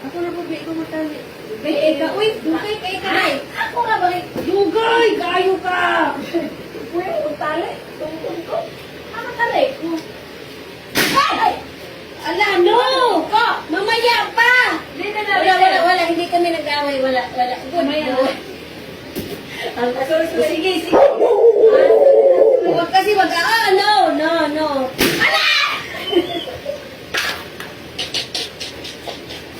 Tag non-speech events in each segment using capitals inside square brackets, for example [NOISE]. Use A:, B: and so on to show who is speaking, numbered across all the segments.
A: Ako na po, ko matali. Kay Eka, uy, dugay kay Eka na
B: Ako nga ba?
A: Dugay, kayo ka! [LAUGHS]
B: Uy, ang tali. Tungkol ko. Ano tali? Ay!
A: Ala, no! Ko, mamaya pa!
B: Na na.
A: Wala, wala, wala, hindi kami nag-away, wala, wala. Good,
B: Mamaya na. [LAUGHS]
A: good. Sige, sige. Huwag kasi wag, ah, no, no, no. Ala! No! Basta! Oh!
B: Galit mo. Ay! Inubos ko eh. Ah! Umaya na, ito po. Ito na, alis na. Wala na. Wala na. Wala.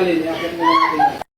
C: Maylin. Yakit.